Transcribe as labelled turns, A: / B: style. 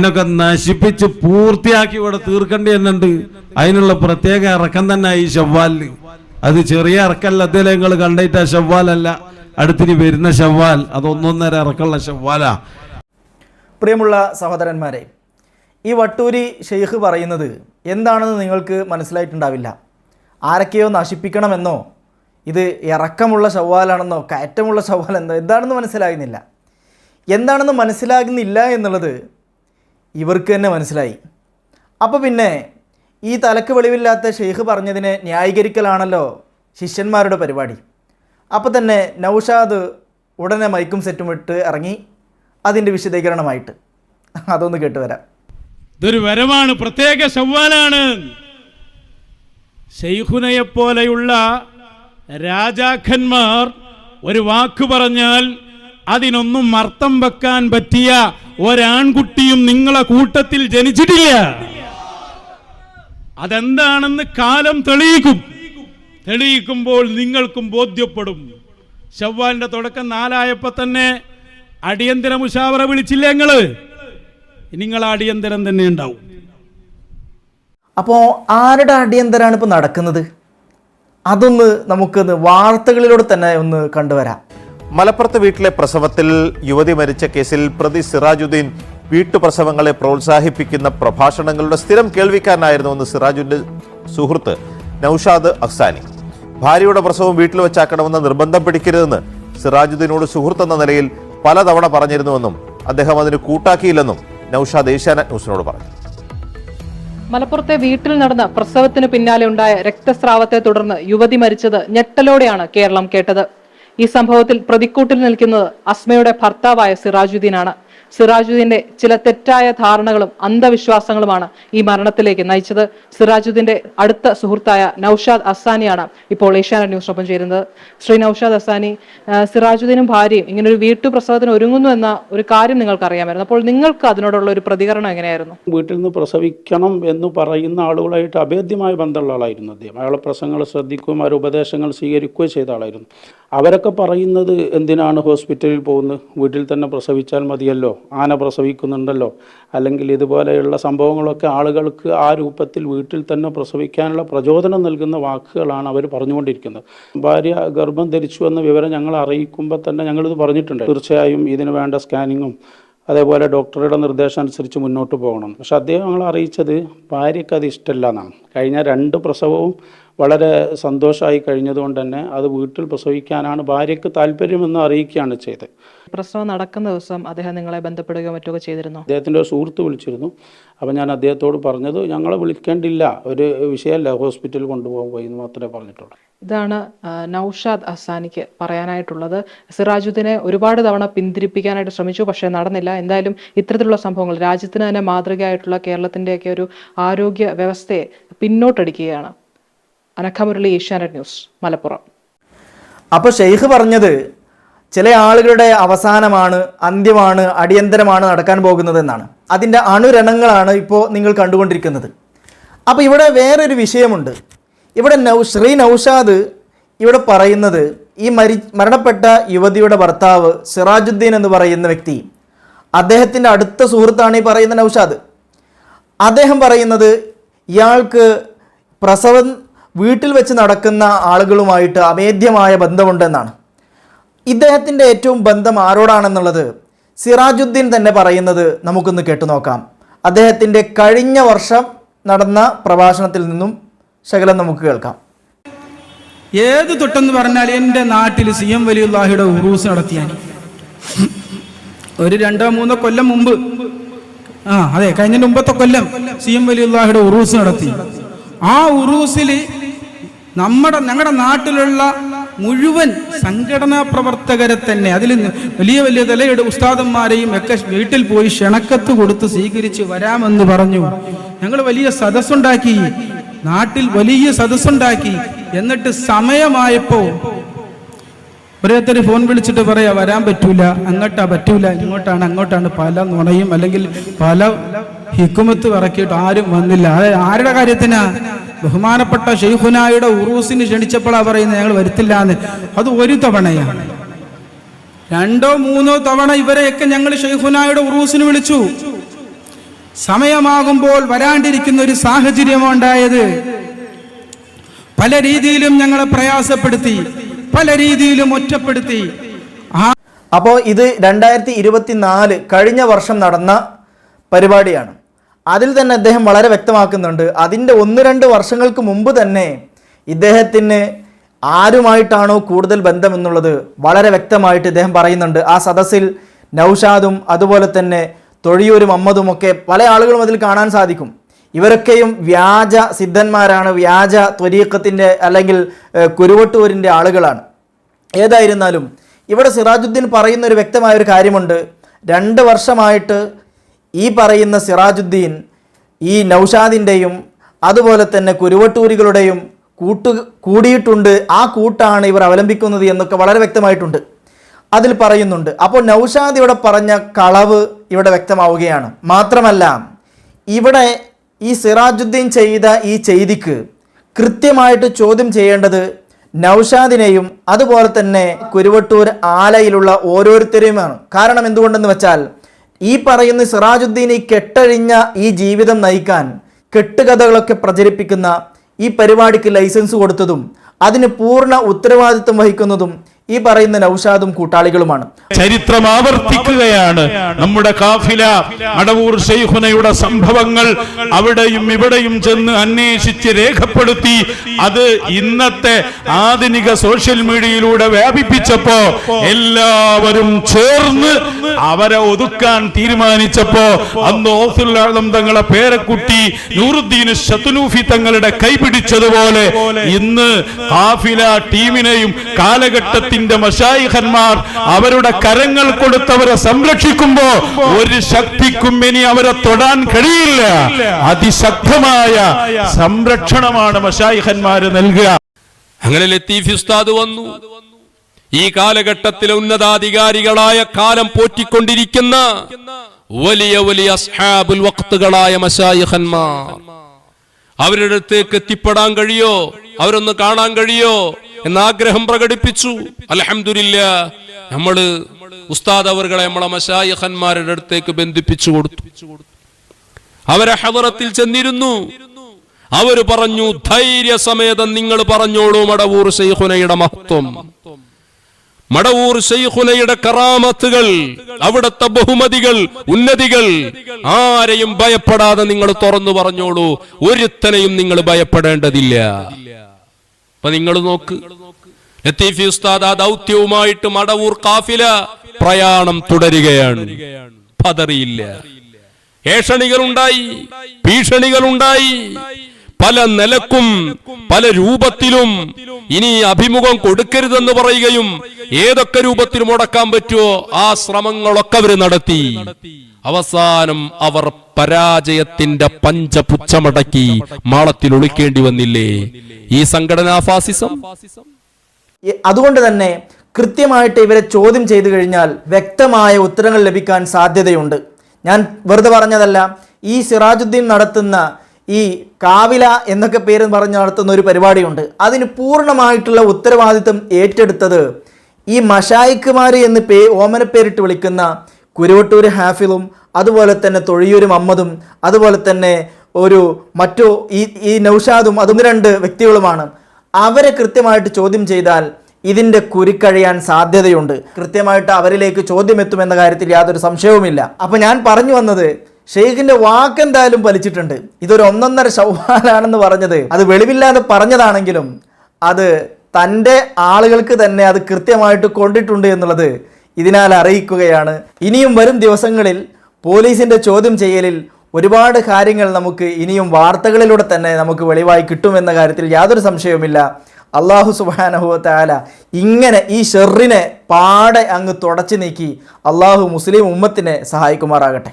A: അതിനൊക്കെ നശിപ്പിച്ച് പൂർത്തിയാക്കി ഇവിടെ തീർക്കേണ്ടി എന്നുണ്ട് അതിനുള്ള പ്രത്യേക ഇറക്കം തന്നെ ഈ ഷവ്വാലിന് അത് ചെറിയ ഇറക്കല്ല അതല്ലേ നിങ്ങൾ കണ്ടിട്ട് ഷവ്വാലല്ല അടുത്തിനി വരുന്ന ഷവ്വാൽ അത് ഒന്നൊന്നര ഇറക്കമുള്ള ഷവ്വാലാ
B: പ്രിയമുള്ള സഹോദരന്മാരെ ഈ വട്ടൂരി ഷെയ്ഖ് പറയുന്നത് എന്താണെന്ന് നിങ്ങൾക്ക് മനസ്സിലായിട്ടുണ്ടാവില്ല. ആരൊക്കെയോ നശിപ്പിക്കണമെന്നോ ഇത് ഇറക്കമുള്ള ശവ്വാലാണെന്നോ കയറ്റമുള്ള ശവ്വാലെന്നോ എന്താണെന്ന് മനസ്സിലാകുന്നില്ല. എന്താണെന്ന് മനസ്സിലാകുന്നില്ല എന്നുള്ളത് ഇവർക്ക് തന്നെ മനസ്സിലായി. അപ്പോൾ പിന്നെ ഈ തലക്ക് വെളിവില്ലാത്ത ഷെയ്ഖ് പറഞ്ഞതിനെ ന്യായീകരിക്കലാണല്ലോ ശിഷ്യന്മാരുടെ പരിപാടി. അപ്പോൾ തന്നെ നൗഷാദ് ഉടനെ മൈക്കും സെറ്റും ഇട്ട് ഇറങ്ങി അതിന്റെ വിശദീകരണമായിട്ട്. അതൊന്ന് കേട്ടുവരാം.
C: ഇതൊരു വരമാണ് പ്രത്യേക ശവ്വാലാണ്. ഷെയ്ഖുനയെപ്പോലെയുള്ള പോലെയുള്ള രാജാക്കന്മാർ ഒരു വാക്ക് പറഞ്ഞാൽ അതിനൊന്നും അർത്ഥം വെക്കാൻ പറ്റിയ ഒരാൺകുട്ടിയും നിങ്ങളെ കൂട്ടത്തിൽ ജനിച്ചിട്ടില്ല. അതെന്താണെന്ന് കാലം തെളിയിക്കും. തെളിയിക്കുമ്പോൾ നിങ്ങൾക്കും ബോധ്യപ്പെടും. ചവ്വാലിന്റെ തുടക്കം നാലായപ്പോ തന്നെ അടിയന്തര മുഷാവറ വിളിച്ചില്ലേ നിങ്ങൾ? നിങ്ങൾ അടിയന്തരം തന്നെ ഉണ്ടാവും.
B: അപ്പോ ആരുടെ അടിയന്തരാണ് ഇപ്പോൾ നടക്കുന്നത്? അതൊന്ന് നമുക്കൊന്ന് വാർത്തകളിലൂടെ തന്നെ ഒന്ന് കണ്ടുവരാം.
D: മലപ്പുറത്ത് വീട്ടിലെ പ്രസവത്തിൽ യുവതി മരിച്ച കേസിൽ പ്രതി സിറാജുദ്ദീൻ വീട്ടുപ്രസവങ്ങളെ പ്രോത്സാഹിപ്പിക്കുന്ന പ്രഭാഷണങ്ങളുടെ സ്ഥിരം കേൾവിക്കാരനായിരുന്നുവെന്ന് സിറാജുന്റെ സുഹൃത്ത് നൌഷാദ് അഹ്സാനി ഭാര്യയുടെ പ്രസവം വീട്ടിൽ വെച്ചാക്കണമെന്ന് നിർബന്ധം പിടിക്കരുതെന്ന് സിറാജുദ്ദീനോട് സുഹൃത്ത് എന്ന നിലയിൽ പലതവണ പറഞ്ഞിരുന്നുവെന്നും അദ്ദേഹം അതിന് കൂട്ടാക്കിയില്ലെന്നും നൌഷാദ് ഏഷ്യാനെറ്റ് ന്യൂസിനോട് പറഞ്ഞു.
E: മലപ്പുറത്തെ വീട്ടിൽ നടന്ന പ്രസവത്തിന് പിന്നാലെ ഉണ്ടായ രക്തസ്രാവത്തെ തുടർന്ന് യുവതി മരിച്ചത് ഞെട്ടലോടെയാണ് കേരളം കേട്ടത്. ഈ സംഭവത്തിൽ പ്രതിക്കൂട്ടിൽ നിൽക്കുന്നത് അസ്മയുടെ ഭർത്താവായ സിറാജുദ്ദീനാണ്. സിറാജുദ്ദീന്റെ ചില തെറ്റായ ധാരണകളും അന്ധവിശ്വാസങ്ങളുമാണ് ഈ മരണത്തിലേക്ക് നയിച്ചത്. സിറാജുദ്ദീന്റെ അടുത്ത സുഹൃത്തായ നൌഷാദ് അസാനിയാണ് ഇപ്പോൾ ഏഷ്യാനെറ്റ് ന്യൂസിനൊപ്പം ചേരുന്നത്. ശ്രീ നൌഷാദ് അസാനി സിറാജുദ്ദീനും ഭാര്യയും ഇങ്ങനെ ഒരു വീട്ടുപ്രസവത്തിന് ഒരുങ്ങുന്നു എന്ന ഒരു കാര്യം നിങ്ങൾക്ക് അറിയാമായിരുന്നു അപ്പോൾ നിങ്ങൾക്ക് അതിനോടുള്ള ഒരു പ്രതികരണം എങ്ങനെയായിരുന്നു?
F: വീട്ടിൽ നിന്ന് പ്രസവിക്കണം എന്ന് പറയുന്ന ആളുകളായിട്ട് അഭേദ്യമായ ബന്ധമുള്ള ആളായിരുന്നു അദ്ദേഹം. അയാളെ പ്രസംഗങ്ങൾ ശ്രദ്ധിക്കുകയും അവരുടെ ഉപദേശങ്ങൾ സ്വീകരിക്കുകയും ചെയ്ത ആളായിരുന്നു. അവരൊക്കെ പറയുന്നത് എന്തിനാണ് ഹോസ്പിറ്റലിൽ പോകുന്നത്? വീട്ടിൽ തന്നെ പ്രസവിച്ചാൽ മതിയല്ലോ. ആന പ്രസവിക്കുന്നുണ്ടല്ലോ. അല്ലെങ്കിൽ ഇതുപോലെയുള്ള സംഭവങ്ങളൊക്കെ ആളുകൾക്ക് ആ രൂപത്തിൽ വീട്ടിൽ തന്നെ പ്രസവിക്കാനുള്ള പ്രചോദനം നൽകുന്ന വാക്കുകളാണ് അവർ പറഞ്ഞുകൊണ്ടിരിക്കുന്നത്. ഭാര്യ ഗർഭം ധരിച്ചു എന്ന വിവരം ഞങ്ങൾ അറിയിക്കുമ്പോൾ തന്നെ ഞങ്ങളിത് പറഞ്ഞിട്ടുണ്ട്. തീർച്ചയായും ഇതിന് വേണ്ട സ്കാനിങ്ങും അതേപോലെ ഡോക്ടറുടെ നിർദ്ദേശം അനുസരിച്ച് മുന്നോട്ട് പോകണം. പക്ഷെ അദ്ദേഹം ഞങ്ങൾ അറിയിച്ചത് ഭാര്യയ്ക്ക് അത് ഇഷ്ടമല്ല എന്നാണ്. കഴിഞ്ഞ രണ്ട് പ്രസവവും വളരെ സന്തോഷമായി കഴിഞ്ഞതുകൊണ്ട് തന്നെ അത് വീട്ടിൽ പ്രസവിക്കാനാണ് ഭാര്യയ്ക്ക് താല്പര്യമെന്ന് അറിയിക്കുകയാണ് ചെയ്തത്.
E: പ്രസവം നടക്കുന്ന ദിവസം അദ്ദേഹം നിങ്ങളെ ബന്ധപ്പെടുകയോ മറ്റോ ചെയ്തിരുന്നു?
F: അദ്ദേഹത്തിന്റെ ഒരു സുഹൃത്ത് വിളിച്ചിരുന്നു. അപ്പോൾ ഞാൻ അദ്ദേഹത്തോട് പറഞ്ഞത് ഞങ്ങളെ വിളിക്കേണ്ടില്ല. ഒരു വിഷയമല്ല. ഹോസ്പിറ്റലിൽ കൊണ്ടുപോകാൻ പോയി എന്ന് മാത്രമേ പറഞ്ഞിട്ടുള്ളൂ.
E: ഇതാണ് നൌഷാദ് നൗഷാദ് അസാനിക്ക് പറയാനായിട്ടുള്ളത്. സിറാജുദ്ദീനെ ഒരുപാട് തവണ പിന്തിരിപ്പിക്കാനായിട്ട് ശ്രമിച്ചു പക്ഷേ നടന്നില്ല. എന്തായാലും ഇത്തരത്തിലുള്ള സംഭവങ്ങൾ രാജ്യത്തിന് തന്നെ മാതൃകയായിട്ടുള്ള കേരളത്തിന്റെയൊക്കെ ഒരു ആരോഗ്യ വ്യവസ്ഥയെ പിന്നോട്ടടിക്കുകയാണ്. അനഖമുരളി ഏഷ്യാനെറ്റ് ന്യൂസ് മലപ്പുറം.
B: അപ്പോൾ ഷെയ്ഖ് പറഞ്ഞത് ചില ആളുകളുടെ അവസാനമാണ് അന്ത്യമാണ് അടിയന്തരമാണ് നടക്കാൻ പോകുന്നത് എന്നാണ് അതിന്റെ അണുരണങ്ങളാണ് ഇപ്പോൾ നിങ്ങൾ കണ്ടുകൊണ്ടിരിക്കുന്നത്. അപ്പോൾ ഇവിടെ വേറൊരു വിഷയമുണ്ട്. ഇവിടെ നൗ ശ്രീ നൗഷാദ് ഇവിടെ പറയുന്നത് ഈ മരി മരണപ്പെട്ട യുവതിയുടെ ഭർത്താവ് സിറാജുദ്ദീൻ എന്ന് പറയുന്ന വ്യക്തി അദ്ദേഹത്തിന്റെ അടുത്ത സുഹൃത്താണ് ഈ പറയുന്ന നൗഷാദ്. അദ്ദേഹം പറയുന്നത് ഇയാൾക്ക് പ്രസവം വീട്ടിൽ വെച്ച് നടക്കുന്ന ആളുകളുമായിട്ട് അഭേദ്യമായ ബന്ധമുണ്ടെന്നാണ്. ഇദ്ദേഹത്തിന്റെ ഏറ്റവും ബന്ധം ആരോടാണെന്നുള്ളത് സിറാജുദ്ദീൻ തന്നെ പറയുന്നത് നമുക്കൊന്ന് കേട്ടുനോക്കാം അദ്ദേഹത്തിന്റെ കഴിഞ്ഞ വർഷം നടന്ന പ്രഭാഷണത്തിൽ നിന്നും ശകലം നമുക്ക് കേൾക്കാം.
G: ഏത് തൊട്ടെന്ന് പറഞ്ഞാൽ എന്റെ നാട്ടിൽ സി എം വലിയുല്ലാഹിയുടെ ഉറൂസ് നടത്തിയാൽ ഒരു രണ്ടോ മൂന്നോ കൊല്ലം മുമ്പ്. ആ അതെ കഴിഞ്ഞ മുമ്പത്തെ കൊല്ലം സി എം വലിയുല്ലാഹിയുടെ ഉറൂസ് നടത്തി. ആ ഉറൂസിൽ നമ്മുടെ ഞങ്ങളുടെ നാട്ടിലുള്ള മുഴുവൻ സംഘടനാ പ്രവർത്തകരെ തന്നെ. അതിൽ വലിയ വലിയ തലയുടെ ഉസ്താദന്മാരെയും ഒക്കെ വീട്ടിൽ പോയി ക്ഷണക്കത്ത് കൊടുത്ത് സ്വീകരിച്ച് വരാമെന്ന് പറഞ്ഞു. ഞങ്ങൾ വലിയ സദസ്സുണ്ടാക്കി. നാട്ടിൽ വലിയ സദസ്സുണ്ടാക്കി. എന്നിട്ട് സമയമായപ്പോ ഓരോരുത്തർ ഫോൺ വിളിച്ചിട്ട് പറയാ വരാൻ പറ്റൂല. അങ്ങോട്ടാ പറ്റൂല. ഇങ്ങോട്ടാണ് അങ്ങോട്ടാണ്. പല നുണയും അല്ലെങ്കിൽ പല ഹിക്കുമത്ത് ഇറക്കിയിട്ട് ആരും വന്നില്ല. അത് ആരുടെ കാര്യത്തിനാ? ബഹുമാനപ്പെട്ട ഷെയ്ഖുനായുടെ ഉറൂസിന് ക്ഷണിച്ചപ്പോൾ പറയുന്നത് ഞങ്ങൾ വരുത്തില്ല എന്ന് അത് ഒരു തവണയാണ് രണ്ടോ മൂന്നോ തവണ ഇവരെയൊക്കെ ഞങ്ങൾ ഷെയ്ഖുനായുടെ ഉറൂസിന് വിളിച്ചു. സമയമാകുമ്പോൾ വരാണ്ടിരിക്കുന്ന ഒരു സാഹചര്യമുണ്ടായത് പല രീതിയിലും ഞങ്ങളെ പ്രയാസപ്പെടുത്തി പല രീതിയിലും ഒറ്റപ്പെടുത്തി.
B: അപ്പോൾ ഇത് രണ്ടായിരത്തി ഇരുപത്തിനാല് കഴിഞ്ഞ വർഷം നടന്ന പരിപാടിയാണ്. അതിൽ തന്നെ അദ്ദേഹം വളരെ വ്യക്തമാക്കുന്നുണ്ട്. അതിന്റെ ഒന്ന് രണ്ട് വർഷങ്ങൾക്ക് മുമ്പ് തന്നെ ഇദ്ദേഹത്തിന് ആരുമായിട്ടാണോ കൂടുതൽ ബന്ധമെന്നുള്ളത് വളരെ വ്യക്തമായിട്ട് ഇദ്ദേഹം പറയുന്നുണ്ട്. ആ സദസ്സിൽ നൌഷാദും അതുപോലെ തന്നെ തൊഴിയൂരും അമ്മതും ഒക്കെ പല ആളുകളും അതിൽ കാണാൻ സാധിക്കും. ഇവരൊക്കെയും വ്യാജ സിദ്ധന്മാരാണ്. വ്യാജ ത്വരീക്കത്തിന്റെ അല്ലെങ്കിൽ കുരുവട്ടൂരിന്റെ ആളുകളാണ്. ഏതായിരുന്നാലും ഇവിടെ സിറാജുദ്ദീൻ പറയുന്ന ഒരു വ്യക്തമായ ഒരു കാര്യമുണ്ട്. രണ്ട് വർഷമായിട്ട് ഈ പറയുന്ന സിറാജുദ്ദീൻ ഈ നൗഷാദിന്റെയും അതുപോലെ തന്നെ കുരുവട്ടൂരികളുടെയും കൂട്ടു കൂടിയിട്ടുണ്ട്. ആ കൂട്ടാണ് ഇവർ അവലംബിക്കുന്നത് എന്നൊക്കെ വളരെ വ്യക്തമായിട്ടുണ്ട്. അതിൽ പറയുന്നുണ്ട്. അപ്പോൾ നൗഷാദ് ഇവിടെ പറഞ്ഞ കളവ് ഇവിടെ വ്യക്തമാവുകയാണ്. മാത്രമല്ല ഇവിടെ ഈ സിറാജുദ്ദീൻ ചെയ്ത ഈ ചെയ്തിക്ക് കൃത്യമായിട്ട് ചോദ്യം ചെയ്യേണ്ടത് നൗഷാദിനെയും അതുപോലെ തന്നെ കുരുവട്ടൂർ ആലയിലുള്ള ഓരോരുത്തരെയുമാണ്. കാരണം എന്തുകൊണ്ടെന്ന് വെച്ചാൽ ഈ പറയുന്ന സിറാജുദ്ദീനി കെട്ടഴിഞ്ഞ ഈ ജീവിതം നയിക്കാൻ കെട്ടുകഥകളൊക്കെ പ്രചരിപ്പിക്കുന്ന ഈ പരിപാടിക്ക് ലൈസൻസ് കൊടുത്തതും അതിന് പൂർണ ഉത്തരവാദിത്വം വഹിക്കുന്നതും ഈ പറയുന്ന നൌഷാദും കൂട്ടാളികളുമാണ്.
C: ചരിത്രം ആവർത്തിക്കുകയാണ്. നമ്മുടെ കാഫില അടവൂർ ഷെയ്ഖുനയുടെ സംഭവങ്ങൾ അവിടെയും ഇവിടെയും ചെന്ന് അന്വേഷിച്ച് രേഖപ്പെടുത്തി അത് ഇന്നത്തെ ആധുനിക സോഷ്യൽ മീഡിയയിലൂടെ വ്യാപിപ്പിച്ചപ്പോ എല്ലാവരും ചേർന്ന് അവരെ ഒതുക്കാൻ തീരുമാനിച്ചപ്പോ അന്ന് ഓസുല്ലാളം തങ്ങളെ പേരക്കുട്ടി നൂറുദ്ദീൻ ഷത്തുലൂഫി തങ്ങളുടെ കൈപിടിച്ചതുപോലെ ഇന്ന് കാഫില ടീമിനെയും കാലഘട്ടത്തിന്റെ മഷായിഖന്മാർ അവരുടെ കരങ്ങൾ കൊടുത്തവരെ സംരക്ഷിക്കുമ്പോ ഒരു ശക്തിക്കും ഇനി അവരെ തൊടാൻ കഴിയില്ല. അതിശക്തമായ സംരക്ഷണമാണ് മഷായിഖന്മാര് നൽകുക.
H: അങ്ങനെ ലത്തീഫ് ഉസ്താദ് വന്നു? ഈ കാലഘട്ടത്തിലെ ഉന്നതാധികാരികളായ കാലം പോറ്റിക്കൊണ്ടിരിക്കുന്ന വലിയ വലിയ അസ്ഹാബുൽ വക്തുകളായ മശായിഖന്മാർ അവരുടെ അടുത്തേക്ക് എത്തിപ്പെടാൻ കഴിയോ? അവരൊന്ന് കാണാൻ കഴിയോ? എന്ന ആഗ്രഹം പ്രകടിപ്പിച്ചു. അലഹമില്ല നമ്മൾ ഉസ്താദ് അവർകളെ നമ്മളെ മശായഹന്മാരുടെ അടുത്തേക്ക് ബന്ധിപ്പിച്ചു കൊടുത്തു. അവരെ ഹവറത്തിൽ ചെന്നിരുന്നു. അവർ പറഞ്ഞു ധൈര്യസമേതം നിങ്ങൾ പറഞ്ഞോളൂ മടവൂർ ഷെയ്ഖുനയുടെ മഹത്വം. മടവൂർ ഷെയ്ഖുനയുടെ കറാമത്തുകൾ അവിടുത്തെ ബഹുമതികൾ ഉന്നതികൾ ആരെയും ഭയപ്പെടാതെ നിങ്ങൾ തുറന്നു പറഞ്ഞോളൂ. ഒരുത്തനെയും നിങ്ങൾ ഭയപ്പെടേണ്ടതില്ല. അപ്പൊ നിങ്ങൾ നോക്ക്. ലത്തീഫി ഉസ്താദ് ആ ദൗത്യവുമായിട്ട് മടവൂർ കാഫില പ്രയാണം തുടരുകയാണ്. പതറിയില്ല. ഏഷണികളുണ്ടായി ഭീഷണികളുണ്ടായി. പല നിലക്കും പല രൂപത്തിലും ഇനി അഭിമുഖം കൊടുക്കരുതെന്ന് പറയുകയും ഏതൊക്കെ രൂപത്തിൽ മുടക്കാൻ പറ്റുമോ ആ ശ്രമങ്ങളൊക്കെ അവർ നടത്തി. അവസാനം അവർ പരാജയത്തിന്റെ പഞ്ചപുച്ഛമടക്കി മാളത്തിൽ ഒളിക്കേണ്ടി വന്നില്ലേ? ഈ സംഘടനാ ഫാസിസം?
B: അതുകൊണ്ട് തന്നെ കൃത്യമായിട്ട് ഇവരെ ചോദ്യം ചെയ്തു കഴിഞ്ഞാൽ വ്യക്തമായ ഉത്തരങ്ങൾ ലഭിക്കാൻ സാധ്യതയുണ്ട്. ഞാൻ വെറുതെ പറഞ്ഞതല്ല ഈ സിറാജുദ്ദീൻ നടത്തുന്ന ഈ കാവില എന്നൊക്കെ പേര് പറഞ്ഞ് നടത്തുന്ന ഒരു പരിപാടിയുണ്ട്. അതിന് പൂർണമായിട്ടുള്ള ഉത്തരവാദിത്വം ഏറ്റെടുത്തത് ഈ മഷായിക്കുമാർ എന്ന് പേ ഓമനപ്പേരിട്ട് വിളിക്കുന്ന കുരുവട്ടൂർ ഹാഫിളും അതുപോലെ തന്നെ തൊഴിയൂർ മമ്മദും അതുപോലെ തന്നെ ഒരു മറ്റു ഈ ഈ നൗഷാദും അതും രണ്ട് വ്യക്തികളുമാണ്. അവരെ കൃത്യമായിട്ട് ചോദ്യം ചെയ്താൽ ഇതിന്റെ കുരുക്കഴിയാൻ സാധ്യതയുണ്ട്. കൃത്യമായിട്ട് അവരിലേക്ക് ചോദ്യം എത്തുമെന്ന കാര്യത്തിൽ യാതൊരു സംശയവുമില്ല. അപ്പോൾ ഞാൻ പറഞ്ഞു വന്നത് ഷെയ്ഖിന്റെ വാക്കെന്തായാലും പലിച്ചിട്ടുണ്ട് ഇതൊരു ഒന്നൊന്നര ശൗഹാലാണെന്ന് പറഞ്ഞത്. അത് വെളിവില്ലാതെ പറഞ്ഞതാണെങ്കിലും അത് തന്റെ ആളുകൾക്ക് തന്നെ അത് കൃത്യമായിട്ട് കൊണ്ടിട്ടുണ്ട് എന്നുള്ളത് ഇതിനാൽ അറിയിക്കുകയാണ്. ഇനിയും വരും ദിവസങ്ങളിൽ പോലീസിന്റെ ചോദ്യം ചെയ്യലിൽ ഒരുപാട് കാര്യങ്ങൾ നമുക്ക് ഇനിയും വാർത്തകളിലൂടെ തന്നെ നമുക്ക് വെളിവായി കിട്ടുമെന്ന കാര്യത്തിൽ യാതൊരു സംശയവുമില്ല. അള്ളാഹു സുബാനഹുവത്താല ഇങ്ങനെ ഈ ഷെറിനെ പാടെ അങ്ങ് തുടച്ചു നീക്കി അള്ളാഹു മുസ്ലിം ഉമ്മത്തിനെ സഹായിക്കുമാറാകട്ടെ.